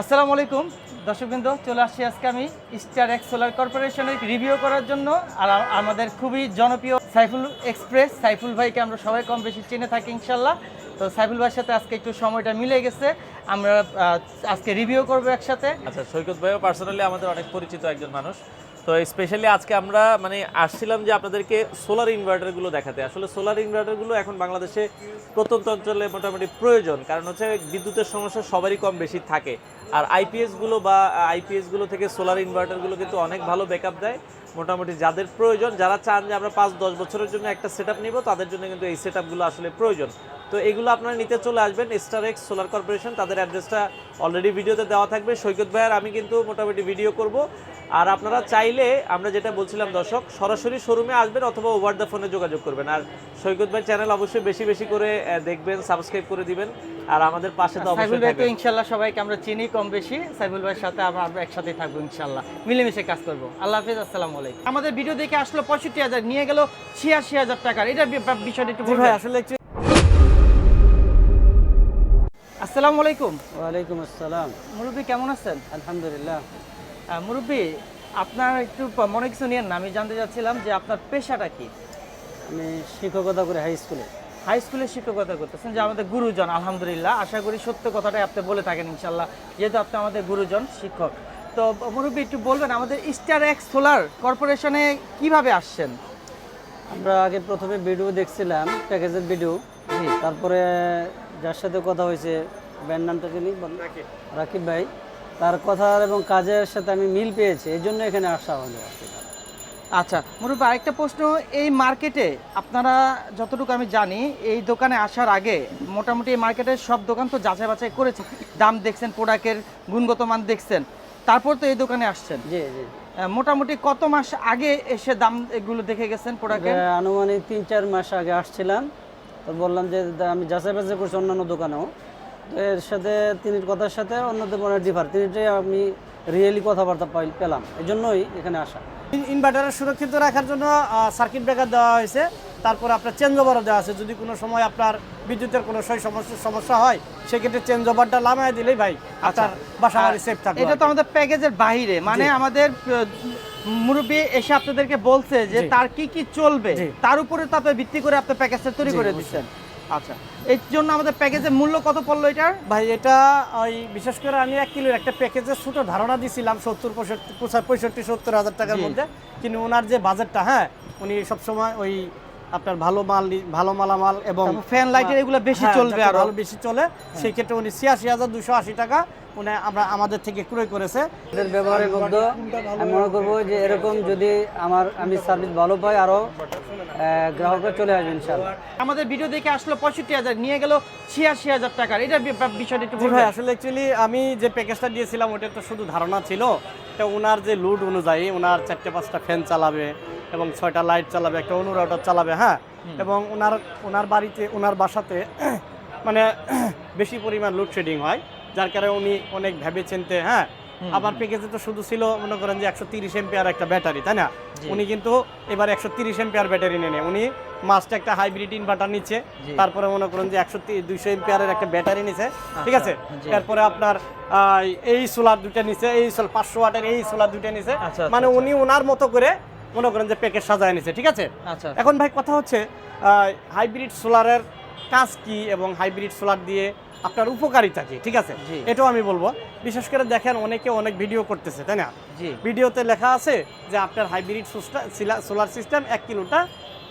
আসসালামু আলাইকুম। দর্শকবৃন্দ, চলে আসছি আজকে আমি স্টার এক্স সোলার কর্পোরেশনের রিভিউ করার জন্য। আর আমাদের খুবই জনপ্রিয় সাইফুল এক্সপ্রেস সাইফুল ভাইকে আমরা সবাই কম বেশি চেনে থাকি, ইনশাল্লাহ। তো সাইফুল ভাইয়ের সাথে আজকে একটু সময়টা মিলে গেছে। আমরা আজকে রিভিউ করব একসাথে। আচ্ছা সৈকত ভাইও পার্সোনালি আমাদের অনেক পরিচিত একজন মানুষ। তো স্পেশালি আজকে আমরা মানে আসছিলাম যে আপনাদেরকে সোলার ইনভার্টারগুলো দেখাতে। আসলে সোলার ইনভার্টারগুলো এখন বাংলাদেশে প্রত্যন্ত অঞ্চলে মোটামুটি প্রয়োজন। কারণ হচ্ছে বিদ্যুতের সমস্যা সবারই কম বেশি থাকে। আর আইপিএসগুলো বা আইপিএসগুলো থেকে সোলার ইনভার্টারগুলো কিন্তু অনেক ভালো ব্যাকআপ দেয়। মোটামুটি যাদের প্রয়োজন, যারা চান যে আমরা পাঁচ, দশ বছরের জন্য একটা সেট আপ নিব, তাদের জন্য কিন্তু এই সেট আসলে প্রয়োজন। তো এগুলো আপনারা নিতে চলে আসবেন স্টার এক্স সোলার কর্পোরেশন তাদের অ্যাড্রেসটা অলরেডি ভিডিওতে দেওয়া থাকবে। সৈকত ভাইয়ার আমি কিন্তু মোটামুটি ভিডিও করব। আর আপনারা চাইলে আমরা যেটা বলছিলাম দর্শক সরাসরি শোরুমে আসবেন অথবা ওভার দ্য ফোনে যোগাযোগ করবেন। আর সৈকত ভাই চ্যানেল অবশ্যই বেশি বেশি করে দেখবেন সাবস্ক্রাইব করে দিবেন। আর আমাদের পাশে তো অবশ্যই থাকবেন। ইনশাল্লাহ সবাইকে আমরা চিনি কম বেশি। সাইফুল ভাইয়ের সাথে আমরা আমরা একসাথে থাকব ইনশাল্লাহ মিলেমিশে কাজ করব। আল্লাহ হাফিজ আসসালামু আলাইকুম। আমাদের ভিডিও দেখে আসলো পঁয়ষট্টি হাজার নিয়ে গেল ছিয়াশি হাজার টাকার। এটা বিষয়টা একটু বলবেন? আসলে আসসালামু আলাইকুম। ওয়ালাইকুম আসসালাম। মুরব্বী কেমন আছেন? আলহামদুলিল্লাহ। মুরব্বী আপনার একটু মনে কিছু নিয়েন না আমি জানতে চাচ্ছিলাম যে আপনার পেশাটা কি? আমি শিক্ষকতা করি হাই স্কুলে হাই স্কুলে শিক্ষকতা করতেছেন যে আমাদের গুরুজন আলহামদুলিল্লাহ। আশা করি সত্য কথাটাই আপনি বলে থাকেন ইনশাল্লাহ যেহেতু আপনি আমাদের গুরুজন শিক্ষক। তো মুরব্বী একটু বলবেন আমাদের স্টার এক্স সোলার কর্পোরেশনে কীভাবে আসছেন? আমরা আগে প্রথমে ভিডিও দেখছিলাম প্যাকেজের ভিডিও তারপরে যার সাথে কথা হয়েছে ব্যান্ড নামটা কি রাকিব। ভাই তার কথার এবং কাজের সাথে আমি মিল পেয়েছি এই জন্য এখানে আসা হলো। আচ্ছা মুরব্বী আরেকটা প্রশ্ন এই মার্কেটে আপনারা যতটুকু আমি জানি এই দোকানে আসার আগে মোটামুটি এই মার্কেটের সব দোকান তো যাচাই বাছাই করেছে। দাম দেখছেন প্রোডাক্টের গুণগত মান দেখছেন তারপর তো এই দোকানে আসছেন। জি জি। মোটামুটি কত মাস আগে এসে দাম এগুলো দেখে গেছেন প্রোডাক্টের আনুমানিক তিন চার মাস আগে আসছিলাম। তো বললাম যে দা- আমি যাচাই বাছাই করছি অন্যান্য দোকানেও। এর সাথে তিনি কথার সাথে অন্যদের মনে ডিফার তিনটাই আমি রিয়েলি কথাবার্তা পাই- পেলাম। এই জন্যই এখানে আসা। ইনভার্টার সুরক্ষিত রাখার জন্য সার্কিট ব্রেকার দেওয়া হয়েছে। তারপর আপনার চেঞ্জ ওভারও দেওয়া আছে। যদি কোনো সময় আপনার বিদ্যুতের কোনো সই সমস্যা সমস্যা হয় সেক্ষেত্রে চেঞ্জ ওভারটা লামায় দিলেই ভাই আপনার বাসা বাড়ি সেফ থাকবে। এটা তো আমাদের প্যাকেজের বাইরে মানে আমাদের মুরব্বী এসে আপনাদেরকে বলছে যে তার কি কি চলবে? তার উপরে তারপরে ভিত্তি করে আপনি প্যাকেজটা তৈরি করে দিচ্ছেন। আচ্ছা এর জন্য আমাদের প্যাকেজের মূল্য কত পড়ল এটার? ভাই এটা ওই বিশেষ করে আমি এক কিলোর একটা প্যাকেজের ছোটো ধারণা দিছিলাম সত্তর পঁয়ষট্টি পঁয়ষট্টি সত্তর হাজার টাকার মধ্যে। কিন্তু ওনার যে বাজেটটা হ্যাঁ উনি সবসময় ওই আপনার ভালো মাল ভালো মালামাল এবং ফ্যান লাইটের এগুলো বেশি হ্যাঁ, চলবে আরও। ভালো বেশি চলে সেই ক্ষেত্রে উনি ছিয়াশি হাজার দুশো আশি টাকা উনি আমরা আমাদের থেকে ক্রয় করেছে। এদের ব্যবহারের মধ্যে আমি মনে করব যে এরকম যদি আমার আমি সার্ভিস ভালো পাই আরও গ্রাহকরা চলে আসবে ইনশাল্লাহ আমাদের ভিডিও দেখে আসলো পঁয়ষট্টি হাজার নিয়ে গেল ছিয়াশি হাজার টাকার। এটা বিষয়টা একটু ভাই আসলে অ্যাকচুয়ালি আমি যে প্যাকেজটা দিয়েছিলাম ওটা তো শুধু ধারণা ছিল। এটা ওনার যে লুড অনুযায়ী ওনার চারটে পাঁচটা ফ্যান চালাবে এবং ছয়টা লাইট চালাবে একটা অনুরাউটার চালাবে হ্যাঁ? এবং ওনার ওনার বাড়িতে ওনার বাসাতে মানে বেশি পরিমাণ লোডশেডিং হয়। যার কারণে উনি অনেক ভেবে চিনতে হ্যাঁ আবার প্যাকেজে তো শুধু ছিল মনে করেন যে একশো তিরিশ এম্পিয়ার একটা ব্যাটারি তাই না? উনি কিন্তু এবার একশো তিরিশ এম্পিয়ার ব্যাটারি নেনে উনি মাস্ট একটা হাইব্রিড ইনভার্টার নিচ্ছে তারপরে মনে করেন যে একশো দুইশো এম্পিয়ারের একটা ব্যাটারি নিছে ঠিক আছে? তারপরে আপনার আহ, এই সোলার দুটো নিছে এই সোলার পাঁচশো ওয়াটের এই সোলার দুটো নিছে। আচ্ছা, আচ্ছা, মানে উনি ওনার মতো করে মনে করেন যে প্যাকেজ সাজায় নিছে ঠিক আছে? আচ্ছা এখন ভাই কথা হচ্ছে হাইব্রিড সোলারের কাজ কি এবং হাইব্রিড সোলার দিয়ে আপনার উপকারিতা কি ঠিক আছে? এটাও আমি বলব। বিশেষ করে দেখেন অনেকে অনেক ভিডিও করতেছে তাই না? ভিডিওতে লেখা আছে যে আপনার হাইব্রিড সোলার সিস্টেম এক কিলোটা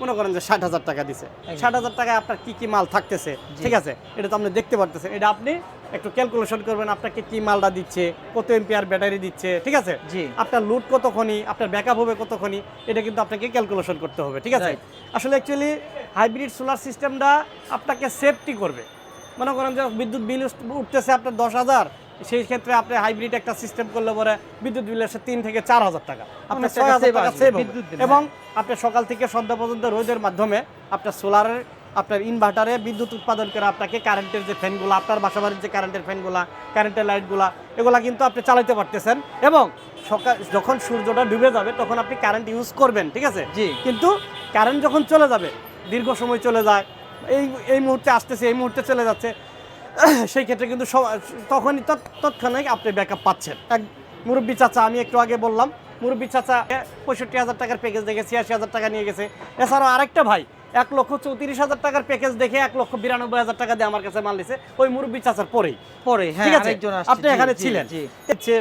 মনে করেন যে ষাট হাজার টাকা দিছে। ষাট হাজার টাকায় আপনার কি কি মাল থাকতেছে? ঠিক আছে? এটা তো আপনি দেখতে পারতেছেন। এটা আপনি একটু ক্যালকুলেশন করবেন আপনাকে কি মালটা দিচ্ছে কত এম্পিয়ার ব্যাটারি দিচ্ছে ঠিক আছে? জি। আপনার লুট কতক্ষণি আপনার ব্যাকআপ হবে কতক্ষণি এটা কিন্তু আপনাকে ক্যালকুলেশন করতে হবে ঠিক আছে? আসলে অ্যাকচুয়ালি হাইব্রিড সোলার সিস্টেমটা আপনাকে সেফটি করবে। মনে করেন যে বিদ্যুৎ বিল উঠতেছে আপনার দশ হাজার সেই ক্ষেত্রে আপনি হাইব্রিড একটা সিস্টেম করলে পরে বিদ্যুৎ বিল আসে তিন থেকে চার হাজার টাকা। আপনার ছয় হাজার টাকা সেভ এবং আপনি সকাল থেকে সন্ধ্যা পর্যন্ত রোদের মাধ্যমে আপনার সোলারের আপনার ইনভার্টারে বিদ্যুৎ উৎপাদন করে আপনাকে কারেন্টের যে ফ্যানগুলো আপনার বাসাবাড়ির যে কারেন্টের ফ্যানগুলো কারেন্টের লাইটগুলো এগুলা কিন্তু আপনি চালাতে পারতেছেন এবং সকাল যখন সূর্যটা ডুবে যাবে তখন আপনি কারেন্ট ইউজ করবেন ঠিক আছে জি। কিন্তু কারেন্ট যখন চলে যাবে দীর্ঘ সময় চলে যায় এই এই মুহূর্তে আসতেছে এই মুহূর্তে চলে যাচ্ছে সেই ক্ষেত্রে কিন্তু সব- তখনই তৎক্ষণাৎ আপনি ব্যাকআপ পাচ্ছেন এক মুরব্বী চাচা আমি একটু আগে বললাম মুরব্বী চাচা পঁয়ষট্টি হাজার টাকার প্যাকেজ দেখে ছিয়াশি হাজার টাকা নিয়ে গেছে। এছাড়াও আরেকটা ভাই এক লক্ষ চৌত্রিশ হাজার টাকার প্যাকেজ দেখে এক লক্ষ বিরানব্বই হাজার টাকা দিয়ে আমার কাছে মাল নিছে। ওই মুরব্বী চাচার পরেই। পরে হ্যাঁ ঠিক আছে? আপনি এখানে ছিলেন।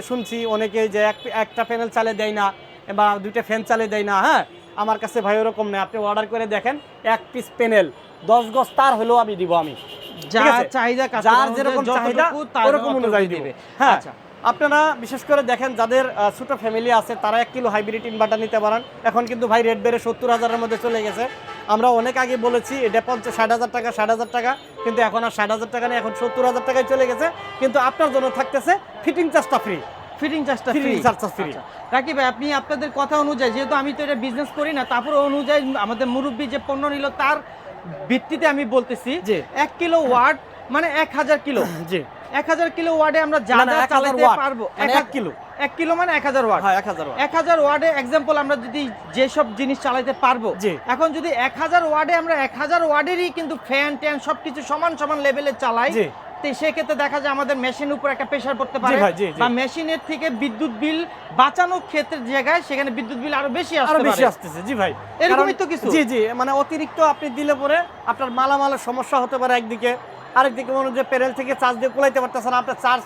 শুনছি অনেকেই যে একটা প্যানেল চালে দেয় না বা দুইটা ফ্যান চালে দেয় না হ্যাঁ? আমার কাছে ভাই ওরকম নেই। আপনি অর্ডার করে দেখেন এক পিস প্যানেল দশ গজ তার হলেও আমি দিব আমি। যা ঠিক চাহিদা যার যেরকম চাহিদা ওরকম অনুযায়ী দিবে। দিবে। হ্যাঁ। আচ্ছা। আপনারা বিশেষ করে দেখেন যাদের ছোটো ফ্যামিলি আছে তারা এক কিলো হাইব্রিড ইনভার্টার নিতে পারেন। এখন কিন্তু ভাই রেট বেড়ে সত্তর হাজারের মধ্যে চলে গেছে। আমরা অনেক আগে বলেছি এটা পঞ্চাশ ষাট হাজার টাকা ষাট হাজার টাকা কিন্তু এখন আর ষাট হাজার টাকা নেই এখন সত্তর হাজার টাকায় চলে গেছে। কিন্তু আপনার জন্য থাকতেছে ফিটিং চার্জটা ফ্রি ফিটিং চার্জটা ফ্রি charge ফ্রি। রাকিব ভাই আপনি আপনাদের কথা অনুযায়ী যেহেতু আমি তো এটা বিজনেস করি না তারপর অনুযায়ী আমাদের মুরব্বী যে পণ্য নিল তার ভিত্তিতে আমি বলতেছি যে এক কিলো ওয়াট মানে এক হাজার কিলো। জি। এক হাজার কিলো ওয়ার্ডে আমরা যা যা চালাতে পারব মানে এক এক কিলো। এক কিলো মানে এক হাজার ওয়াট হ্যাঁ এক হাজার এক হাজার ওয়ার্ডে এক্সাম্পল আমরা যদি যেসব জিনিস চালাতে পারব এখন যদি এক হাজার ওয়ার্ডে আমরা এক হাজার ওয়ার্ডেরই কিন্তু ফ্যান ট্যান সবকিছু সমান সমান লেভেলে চালাই। সেক্ষেত্রে দেখা যায় আমাদের মেশিন উপর একটা প্রেশার পড়তে পারে। বা মেশিনের থেকে বিদ্যুৎ বিল বাঁচানোর ক্ষেত্রের জায়গায় সেখানে বিদ্যুৎ বিল আরও বেশি আরও বেশি আসতেছে জি ভাই এরকমই তো কিছু। জি জি মানে অতিরিক্ত আপনি দিলে পরে আপনার মালামালের সমস্যা হতে পারে একদিকে আরেকদিকে মনে যে প্যানেল থেকে চার্জ দিয়ে কোলাইতে পারতেছে না। আপনার চার্জ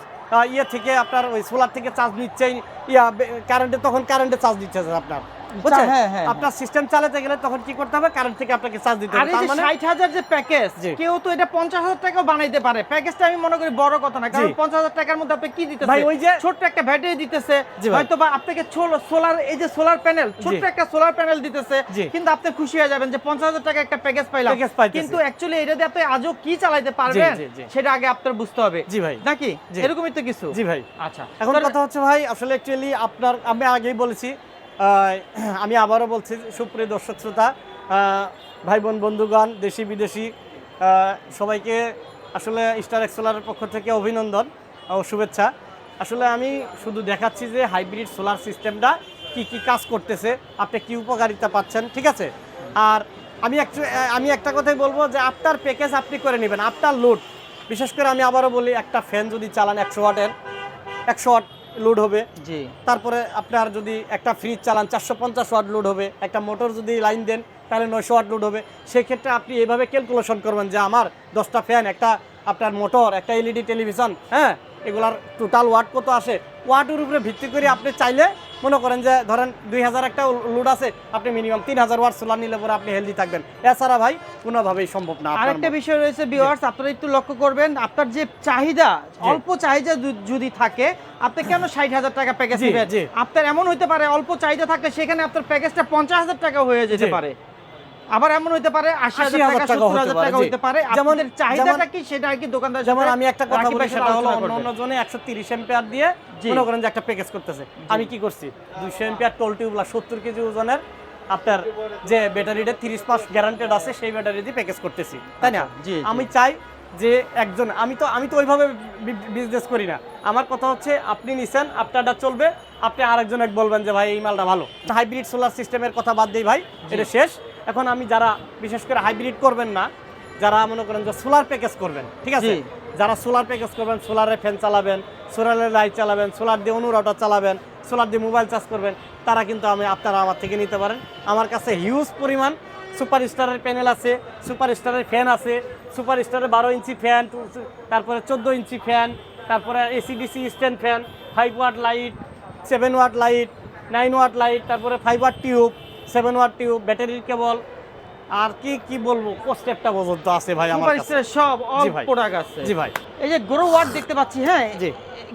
ইয়ে থেকে আপনার ওই সোলার থেকে চার্জ নিচ্ছেই। ইয়া কারেন্টে তখন কারেন্টে চার্জ দিচ্ছে আপনার। বুঝছেন? হ্যাঁ, হ্যাঁ, আপনার সিস্টেম চালাতে গেলে তখন কি করতে হবে? কারেন্ট থেকে আপনাকে চার্জ দিতে হবে। তার মানে যে প্যাকেজ কেউ তো এটা পঞ্চাশ হাজার টাকাও বানাইতে পারে। প্যাকেজটা আমি মনে করি বড় কথা না কারণ জি। পঞ্চাশ হাজার টাকার মধ্যে আপনি কি দিতেছে ভাই, ওই যে- একটা ব্যাটারি দিতেছে হয়তো বা আপনাকে সোলার এই যে সোলার প্যানেল একটা সোলার প্যানেল দিতেছে কিন্তু আপনি খুশি হয়ে যাবেন যে পঞ্চাশ হাজার টাকা একটা প্যাকেজ পাইলাম। কিন্তু অ্যাকচুয়ালি এটা দিয়ে আপনি আজও কি চালাইতে পারবেন। সেটা আগে আপনার বুঝতে হবে। জি ভাই। নাকি? এরকমই তো কিছু। জি ভাই। আচ্ছা। এখন কথা হচ্ছে ভাই আসলে অ্যাকচুয়ালি আপনার আমি আগেই বলেছি আমি আবারও বলছি, সুপ্রিয় দর্শক শ্রোতা ভাই বোন বন্ধুগণ, দেশি, বিদেশি সবাইকে আসলে স্টার এক্সোলারের পক্ষ থেকে অভিনন্দন ও শুভেচ্ছা। আসলে আমি শুধু দেখাচ্ছি যে হাইব্রিড সোলার সিস্টেমটা কি কি কাজ করতেছে, আপনি কি উপকারিতা পাচ্ছেন, ঠিক আছে? আর আমি আমি একটা কথাই বলব যে আপনার প্যাকেজ আপনি করে নেবেন, আপনার লোড বিশেষ করে আমি আবারও বলি, একটা ফ্যান যদি চালান একশো ওয়াটের, একশো ওয়াট লোড হবে। জি। তারপরে আপনার যদি একটা ফ্রিজ চালান চারশো পঞ্চাশ ওয়াট লোড হবে। একটা মোটর যদি লাইন দেন তাহলে নয়শো ওয়াট লোড হবে। সেক্ষেত্রে আপনি এভাবে ক্যালকুলেশন করবেন যে আমার দশটা ফ্যান একটা আপনার মোটর একটা এলইডি টেলিভিশন হ্যাঁ এগুলার টোটাল ওয়াট কত আসে? ওয়াটের উপরে ভিত্তি করে আপনি চাইলে মনে করেন যে ধরেন দুই হাজার একটা লোড আছে আপনি মিনিমাম তিন হাজার ওয়াট সোলার নিলে পরে আপনি হেলদি থাকবেন। এছাড়া ভাই কোনোভাবেই সম্ভব না আরেকটা বিষয় রয়েছে ভিউয়ার্স আপনারা একটু লক্ষ্য করবেন আপনার যে চাহিদা অল্প চাহিদা যদি থাকে আপনি কেন ষাট হাজার টাকা প্যাকেজ নেবেন? আপনার এমন হইতে পারে অল্প চাহিদা থাকলে সেখানে আপনার প্যাকেজটা পঞ্চাশ হাজার টাকা হয়ে যেতে পারে। আবার এমন পারে আশি হাজার টাকা সত্তর হাজার টাকা পারে। চাহিদাটা কি সেটা আর কি দোকানদার যেমন আমি একটা কথা বলি সেটা হলো অন্য জনে একশো তিরিশ এম্পিয়ার দিয়ে মনে করেন যে একটা প্যাকেজ করতেছে। আমি কি করছি? দুইশো এম্পিয়ার টোল টিউবলা সত্তর কেজি ওজনের আপনার যে ব্যাটারিটা তিরিশ মাস গ্যারান্টেড আছে সেই ব্যাটারি দিয়ে প্যাকেজ করতেছি। তাই না? আচ্ছা। আমি চাই যে একজন আমি তো আমি তো ওইভাবে বিজনেস করি না। আমার কথা হচ্ছে আপনি নিছেন আপনারটা চলবে আপনি আরেকজন এক বলবেন যে ভাই এই মালটা ভালো। হাইব্রিড সোলার সিস্টেমের কথা বাদ দিই ভাই এটা শেষ। এখন আমি যারা বিশেষ করে হাইব্রিড করবেন না যারা মনে করেন যে সোলার প্যাকেজ করবেন ঠিক আছে? যারা সোলার প্যাকেজ করবেন সোলারে ফ্যান চালাবেন সোলারের লাইট চালাবেন সোলার দিয়ে অনুরাউটার চালাবেন সোলার দিয়ে মোবাইল চার্জ করবেন তারা কিন্তু আমি আপনারা আমার থেকে নিতে পারেন। আমার কাছে হিউজ পরিমাণ সুপার স্টারের প্যানেল আছে সুপার স্টারের ফ্যান আছে সুপার স্টারের বারো ইঞ্চি ফ্যান তারপরে চোদ্দ ইঞ্চি ফ্যান তারপরে AC DC stand fan five watt light seven watt light nine watt light তারপরে five watt tube seven watt tube ব্যাটারির কেবল আর কি কি বলব প্রত্যেকটা পর্যন্ত আছে ভাই আমার কাছে। সব অল প্রোডাক্ট আছে। জি ভাই। এই যে গ্রো ওয়াট দেখতে পাচ্ছি হ্যাঁ? জি।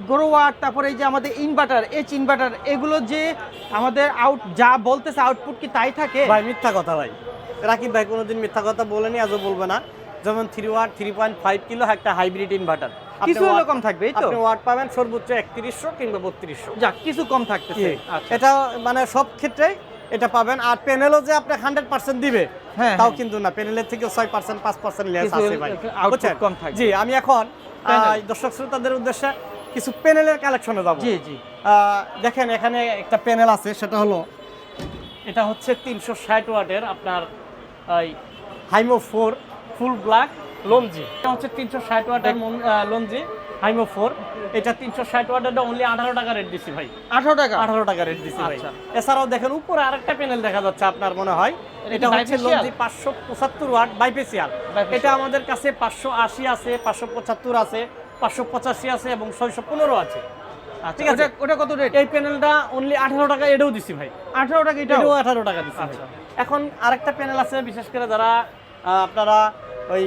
গ্রো ওয়াট তারপরে এই যে আমাদের ইনভার্টার এইচ ইনভার্টার এগুলো যে আমাদের আউট যা বলতেছে আউটপুট কি তাই থাকে? ভাই মিথ্যা কথা ভাই। রাকিব ভাই কোনোদিন মিথ্যা কথা বলেনি আজও বলবে না। যেমন three watt three point five kilo একটা হাইব্রিড ইনভার্টার কিছু হলো কম থাকবে তো? আপনি ওয়াট পাবেন সর্বোচ্চ একত্রিশশো কিংবা বত্রিশশো। যাক কিছু কম থাকতেছে আচ্ছা। এটা মানে সব ক্ষেত্রেই এটা পাবেন। আর প্যানেলও যে আপনি হান্ড্রেড পার্সেন্ট দিবে হ্যাঁ, তাও হ্যাঁ। কিন্তু না। প্যানেলের থেকে ছয় পার্সেন্ট পাঁচ পার্সেন্ট লেস আছে ভাই। বুঝছেন? জি আমি এখন দর্শক শ্রোতাদের উদ্দেশ্যে কিছু প্যানেলের কালেকশনে যাব। জি জি। দেখেন এখানে একটা প্যানেল আছে সেটা হলো এটা হচ্ছে তিনশো ষাট ওয়াটের আপনার হাইমো ফোর ফুল ব্ল্যাক লঞ্জি। এটা হচ্ছে তিনশো ষাট ওয়াটের লঞ্জি হাইমো ফোর এটা তিনশো ষাট ওয়াটেরটা অনলি আঠারো টাকা রেট দিছি ভাই। আঠারো টাকা? আঠারো টাকা রেট দিছি ভাই। আচ্ছা। এছাড়াও দেখেন উপরে আরেকটা প্যানেল দেখা যাচ্ছে আপনার মনে হয়। এটা হচ্ছে লঞ্জি পাঁচশো পঁচাত্তর ওয়াট বাইপেসিয়াল এটা আমাদের কাছে পাঁচশো আশি আছে পাঁচশো পঁচাত্তর আছে পাঁচশো পঁচাশি আছে এবং ছয়শো পনেরো আছে। আচ্ছা ঠিক আছে। ওটা- কত রেট এই প্যানেলটা অনলি আঠারো টাকা এটাও দিছি ভাই। আঠারো টাকা এটাও? আঠারো টাকা দিচ্ছি আচ্ছা। এখন আরেকটা প্যানেল আছে বিশেষ করে যারা আপনারা ওই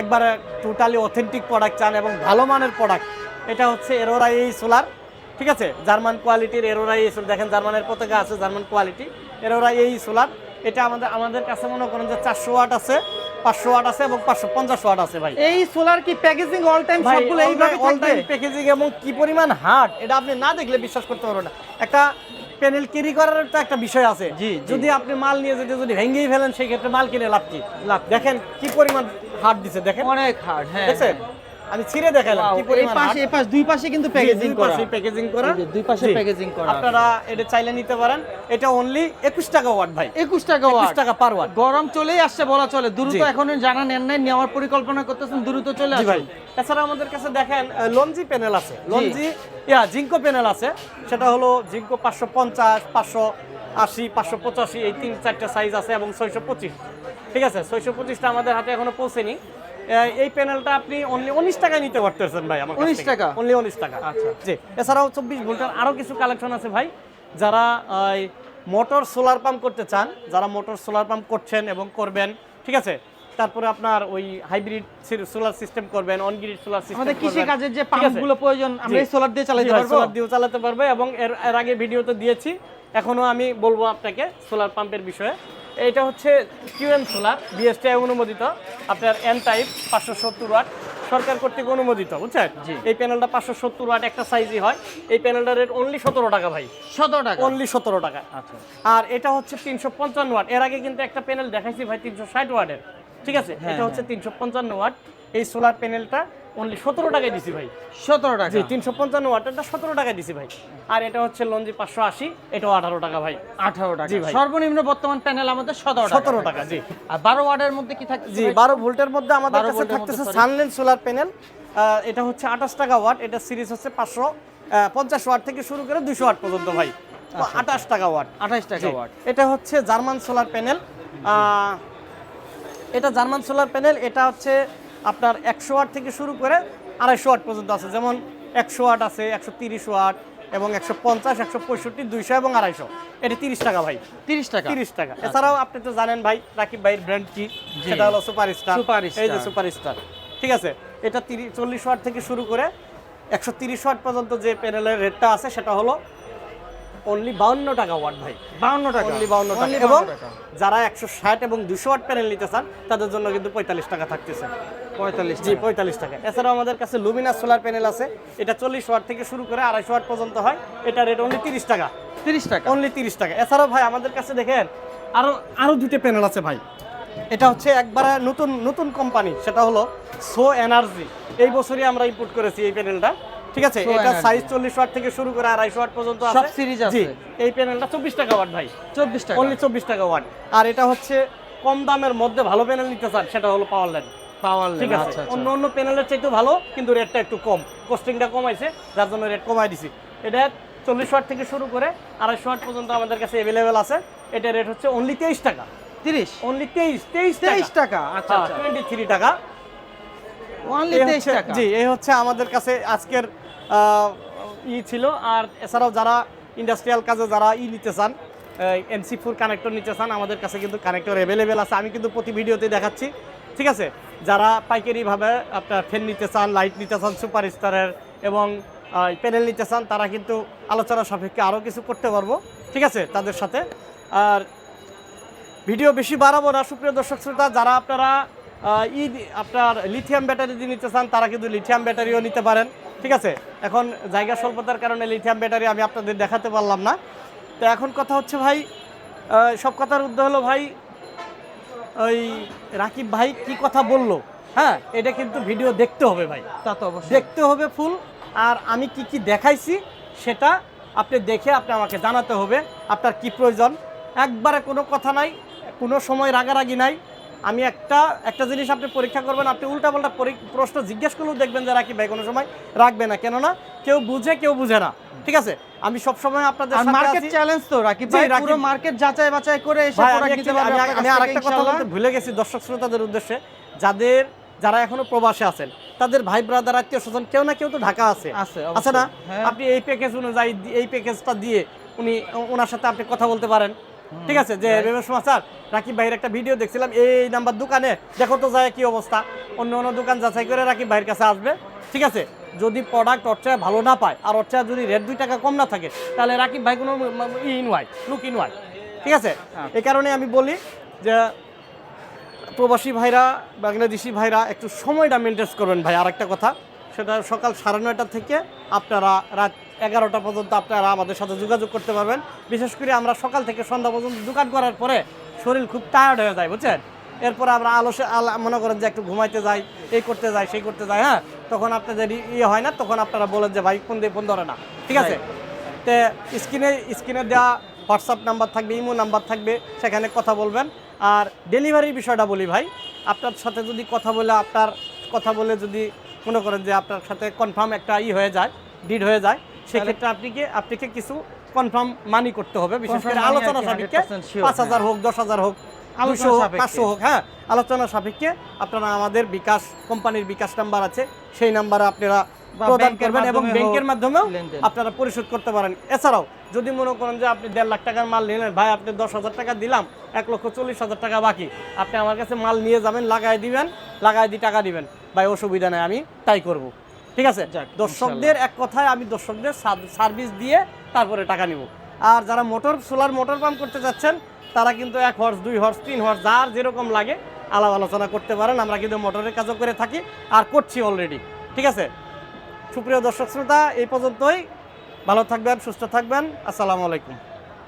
একবারে টোটালি অথেন্টিক প্রোডাক্ট চান এবং ভালো মানের প্রোডাক্ট এটা হচ্ছে এরোরা এই সোলার ঠিক আছে? জার্মান কোয়ালিটির এরোরা এই সোলার দেখেন জার্মানের পতাকা আছে জার্মান কোয়ালিটি এরোরা এই সোলার এটা আমাদের আমাদের কাছে মনে করেন যে চারশো ওয়াট আছে পাঁচশো ওয়াট আছে এবং পাঁচশো পঞ্চাশ ওয়াট আছে ভাই। এই সোলার কি প্যাকেজিং অল টাইম সবগুলো এইভাবে অল টাইম প্যাকেজিং এবং কি পরিমাণ হার্ড এটা আপনি না দেখলে বিশ্বাস করতে পারবেন না। একটা প্যানেল ক্যারি করার তো একটা বিষয় আছে। যদি আপনি মাল নিয়ে যেতে যদি ভেঙেই ফেলেন সেই ক্ষেত্রে মাল কিনে লাভ কি? লাভ দেখেন কি পরিমাণ হার্ড দিছে দেখেন। অনেক হার্ড হ্যাঁ। আমি ছিঁড়ে দেখালাম কি পরিমাণ পাশে এই পাশ দুই পাশে কিন্তু প্যাকেজিং করা। প্যাকেজিং করা। দুই পাশে প্যাকেজিং করা। আপনারা এটা চাইলে নিতে পারেন। এটা অনলি একুশ টাকা ওয়াট ভাই। 21 টাকা 21 টাকা পার ওয়াট গরম চলেই আসছে বলা চলে। দ্রুত। এখনও জানা নেন নাই নেওয়ার পরিকল্পনা করতেছেন দ্রুত চলে ভাই। আমাদের কাছে দেখেন প্যানেল আছে। লঞ্জি ইয়া জিঙ্কো প্যানেল আছে। সেটা হলো জিঙ্কো পাঁচশো পঞ্চাশ পাঁচশো আশি পাঁচশো পঁচাশি এই তিন চারটা সাইজ আছে এবং ছয়শো পঁচিশ। ঠিক আছে? ছয়শো পঁচিশটা আমাদের হাতে এখনও পৌঁছেনি। এই প্যানেলটা আপনি অনলি উনিশ টাকায় নিতে পারতেছেন ভাই আমার 19 টাকা? অনলি উনিশ টাকা। আচ্ছা। জি। এছাড়াও চব্বিশ ভোল্টের আরও কিছু কালেকশন আছে ভাই যারা মোটর সোলার পাম্প করতে চান যারা মোটর সোলার পাম্প করছেন এবং করবেন ঠিক আছে? তারপরে আপনার ওই হাইব্রিড সোলার সিস্টেম করবেন অনগ্রিড সোলার সিস্টেম আমাদের কৃষি কাজের যে পাম্পগুলো প্রয়োজন আমরা এই সোলার দিয়ে চালাতে পারব? সোলার দিয়েও চালাতে পারবে এবং এর এর আগে ভিডিওতে দিয়েছি এখনও আমি বলব আপনাকে সোলার পাম্পের বিষয়ে। এটা হচ্ছে কিউএন সোলার বিএসটিআই অনুমোদিত। আপনার এন টাইপ পাঁচশো সত্তর ওয়াট। সরকার কর্তৃক অনুমোদিত বুঝছেন। এই প্যানেলটা পাঁচশো সত্তর ওয়াট একটা সাইজই হয়। এই প্যানেলটার রেট অনলি সতেরো টাকা ভাই। সতেরো টাকা? অনলি সতেরো টাকা। আচ্ছা। আর এটা হচ্ছে তিনশো পঞ্চান্ন ওয়াট। এর আগে কিন্তু একটা প্যানেল দেখাইছি ভাই তিনশো ষাট ওয়াটের। ঠিক আছে? হ্যাঁ, এটা হচ্ছে তিনশো পঞ্চান্ন ওয়াট। এই সোলার প্যানেলটা অনলি সতেরো টাকায় দিছি ভাই। সতেরো টাকা। তিনশো পঞ্চান্ন ওয়াটেরটা সতেরো টাকায় দিছি ভাই। আর এটা হচ্ছে লঞ্জি পাঁচশো আশি এটাও আঠারো টাকা ভাই। আঠারো টাকা। জি ভাই। সর্বনিম্ন বর্তমান প্যানেল আমাদের সতেরো সতেরো টাকা জি। আর বারো ওয়ার্ডের মধ্যে কি থাকে জি বারো ভোল্টের মধ্যে আমাদের কাছে থাকতেছে সানলেন সোলার প্যানেল এটা হচ্ছে আঠাশ টাকা ওয়াট এটা সিরিজ হচ্ছে পাঁচশো পঞ্চাশ ওয়াট থেকে শুরু করে দুশো ওয়াট পর্যন্ত ভাই। আঠাশ টাকা ওয়াট। আঠাশ টাকা ওয়াট। এটা হচ্ছে জার্মান সোলার প্যানেল এটা জার্মান সোলার প্যানেল এটা হচ্ছে আপনার একশো ওয়াট থেকে শুরু করে আড়াইশো ওয়াট পর্যন্ত আছে। যেমন একশো ওয়াট আছে একশো তিরিশ ওয়াট এবং একশো পঞ্চাশ একশো পঁয়ষট্টি দুইশো এবং আড়াইশো। এটা তিরিশ টাকা ভাই। তিরিশ টাকা? তিরিশ টাকা। এছাড়াও আপনি তো জানেন ভাই রাকিব ভাইয়ের ব্র্যান্ড কি? সেটা হলো সুপার স্টার এই যে সুপার স্টার ঠিক আছে? এটা তিরিশ চল্লিশ ওয়াট থেকে শুরু করে একশো তিরিশ ওয়াট পর্যন্ত যে প্যানেলের রেটটা আছে সেটা হলো অনলি বাউন্ন টাকা ওয়াট ভাই। বাউন্ন টাকা। অনলি বাউন্ন টাকা। এবং যারা একশো ষাট এবং দুশো ওয়াট প্যানেল নিতে চান তাদের জন্য কিন্তু পঁয়তাল্লিশ টাকা থাকতেছে। পঁয়তাল্লিশ জি পঁয়তাল্লিশ টাকা। এছাড়াও আমাদের কাছে লুমিনাস সোলার প্যানেল আছে। এটা চল্লিশ ওয়াট থেকে শুরু করে আড়াইশো ওয়াট পর্যন্ত হয়। এটা রেট অনলি তিরিশ টাকা। তিরিশ টাকা। অনলি তিরিশ টাকা। এছাড়াও ভাই আমাদের কাছে দেখেন আরও আরও দুটো প্যানেল আছে ভাই। এটা হচ্ছে একবারে নতুন নতুন কোম্পানি সেটা হলো সো এনার্জি। এই বছরই আমরা ইম্পোর্ট করেছি এই প্যানেলটা। ঠিক আছে? এটা সাইজ চল্লিশ ওয়াট থেকে শুরু করে আড়াইশো ওয়াট পর্যন্ত সব আছে। series জি আছে। এই প্যানেলটা চব্বিশ টাকা ওয়াট ভাই। চব্বিশ টাকা। অনলি চব্বিশ টাকা ওয়াট আর এটা হচ্ছে কম দামের মধ্যে ভালো প্যানেল নিতে চান সেটা হলো পাওয়ার ল্যান্ড পাওয়ার ঠিক আছে। আচ্ছা অন্য আচ্ছা। অন্য প্যানেলের চাইতে ভালো কিন্তু রেটটা একটু কম। কস্টিংটা কমাইছে যার জন্য রেট কমাই দিছি। এটা চল্লিশ ওয়াট থেকে শুরু করে আড়াইশো ওয়াট পর্যন্ত আমাদের কাছে অ্যাভেলেবেল আছে। এটা রেট হচ্ছে অনলি তেইশ টাকা। তিরিশ? অনলি তেইশ তেইশ তেইশ টাকা আচ্ছা আচ্ছা। টোয়েন্টি থ্রি টাকা অনলি তেইশ টাকা। জি এই হচ্ছে আমাদের কাছে আজকের ই ছিল। আর এছাড়াও যারা ইন্ডাস্ট্রিয়াল কাজে যারা ই নিতে চান এমসি ফোর কানেক্টর নিতে চান আমাদের কাছে কিন্তু কানেক্টর অ্যাভেলেবেল আছে। আমি কিন্তু প্রতি ভিডিওতে দেখাচ্ছি। ঠিক আছে? যারা পাইকারিভাবে আপনার ফ্যান নিতে চান লাইট নিতে চান সুপার স্টারের এবং প্যানেল নিতে চান তারা কিন্তু আলোচনা সাপেক্ষে আরও কিছু করতে পারব। ঠিক আছে? তাদের সাথে। আর ভিডিও বেশি বাড়াবো না সুপ্রিয় দর্শক শ্রোতা যারা আপনারা আহ, ই দি- আপনার লিথিয়াম ব্যাটারি দিয়ে নিতে চান তারা কিন্তু লিথিয়াম ব্যাটারিও নিতে পারেন। ঠিক আছে? এখন জায়গা স্বল্পতার কারণে লিথিয়াম ব্যাটারি আমি আপনাদের দেখাতে পারলাম না। তো এখন কথা হচ্ছে ভাই সব কথার উদ্দেশ্য হলো ভাই ওই রাকিব ভাই কি কথা বলল? হ্যাঁ এটা কিন্তু ভিডিও দেখতে হবে ভাই। তা তো অবশ্যই। দেখতে হবে ফুল। আর আমি কি কি দেখাইছি সেটা আপনি দেখে আপনি আমাকে জানাতে হবে আপনার কি প্রয়োজন। একবারে কোনো কথা নাই কোনো সময় রাগারাগি নাই। আমি একটা একটা জিনিস আপনি পরীক্ষা করবেন আপনি উল্টাপাল্টা পরি- প্রশ্ন জিজ্ঞেস করলেও দেখবেন যে রাকিব ভাই কোনো সময় রাখবে না। কেননা কেউ বুঝে কেউ বুঝে না। ঠিক আছে? আমি সবসময় আপনাদের আর সাথে মার্কেট চ্যালেঞ্জ তো রাকিব ভাই পুরো মার্কেট যাচাই বাছাই করে এসে প্রোডাক্ট দিতে actually- পারবে আমি- আরেকটা কথা বলতে ভুলে গেছি দর্শক শ্রোতাদের উদ্দেশ্যে। যাদের যারা এখনও প্রবাসে আছেন তাদের ভাই ব্রাদার আত্মীয় স্বজন কেউ না কেউ তো ঢাকা আছে। আছে, আছে না হ্যাঁ। আপনি এই প্যাকেজ অনুযায়ী এই প্যাকেজটা দিয়ে উনি ওনার সাথে আপনি কথা বলতে পারেন। ঠিক আছে? যে সময় স্যার রাকিব ভাইয়ের একটা ভিডিও দেখছিলাম এই নাম্বার দোকানে দেখো তো যায় কি অবস্থা। অন্য অন্য দোকান যাচাই করে রাকিব ভাইয়ের কাছে আসবে। ঠিক আছে? যদি প্রোডাক্ট ওর চেয়ে ভালো না পায় আর ওর চেয়ে যদি রেট দুই টাকা কম না থাকে তাহলে রাকিব ভাই কোনো in Y look in Y ঠিক আছে? এই কারণে আমি বলি যে প্রবাসী ভাইরা বাংলাদেশি ভাইরা একটু সময়টা মেনটেন করবেন ভাই। আর একটা কথা সেটা সকাল সাড়ে নয়টা থেকে আপনারা রাত এগারোটা পর্যন্ত আপনারা আমাদের সাথে যোগাযোগ করতে পারবেন। বিশেষ করে আমরা সকাল থেকে সন্ধ্যা পর্যন্ত দোকান করার পরে শরীর খুব টায়ার্ড হয়ে যায় বুঝছেন? এরপরে আমরা আলসে আল মনে করেন যে একটু ঘুমাইতে যাই এই করতে যাই সেই করতে যাই হ্যাঁ? তখন আপনাদের ইয়ে হয় না তখন আপনারা বলেন যে ভাই ফোন দিয়ে ফোন ধরে না। ঠিক আছে? তে স্ক্রিনে স্ক্রিনে দেওয়া হোয়াটসঅ্যাপ নাম্বার থাকবে ইমো নাম্বার থাকবে সেখানে কথা বলবেন। আর ডেলিভারির বিষয়টা বলি ভাই আপনার সাথে যদি কথা বলে আপনার কথা বলে যদি মনে করেন যে আপনার সাথে কনফার্ম একটা ই হয়ে যায় ডিড হয়ে যায় সেক্ষেত্রে আপনাকে আপনাকে কিছু কনফার্ম মানি করতে হবে। বিশেষ করে আলোচনা সাপেক্ষে পাঁচ হাজার হোক দশ হাজার হোক দুশো হোক পাঁচশো হোক হ্যাঁ আলোচনা সাপেক্ষে আপনারা আমাদের বিকাশ কোম্পানির বিকাশ নাম্বার আছে সেই নাম্বারে আপনারা প্রদান করবেন এবং ব্যাংকের মাধ্যমেও আপনারা পরিশোধ করতে পারেন। এছাড়াও যদি মনে করেন যে আপনি দেড় লাখ টাকার মাল নিলেন ভাই আপনি দশ হাজার টাকা দিলাম এক লক্ষ চল্লিশ হাজার টাকা বাকি আপনি আমার কাছে মাল নিয়ে যাবেন লাগাই দিবেন লাগাই দিয়ে টাকা দিবেন। ভাই অসুবিধা নেই আমি তাই করব। ঠিক আছে? দর্শকদের এক কথায় আমি দর্শকদের সার্ভিস দিয়ে তারপরে টাকা নিব। আর যারা মোটর সোলার মোটর পাম্প করতে যাচ্ছেন তারা কিন্তু এক হর্স দুই হর্স তিন হর্স যার যেরকম লাগে আলাপ আলোচনা করতে পারেন। আমরা কিন্তু মোটরের কাজও করে থাকি আর করছি অলরেডি ঠিক আছে? সুপ্রিয় দর্শক শ্রোতা, এই পর্যন্তই। ভালো থাকবেন, সুস্থ থাকবেন। আসসালামু আলাইকুম।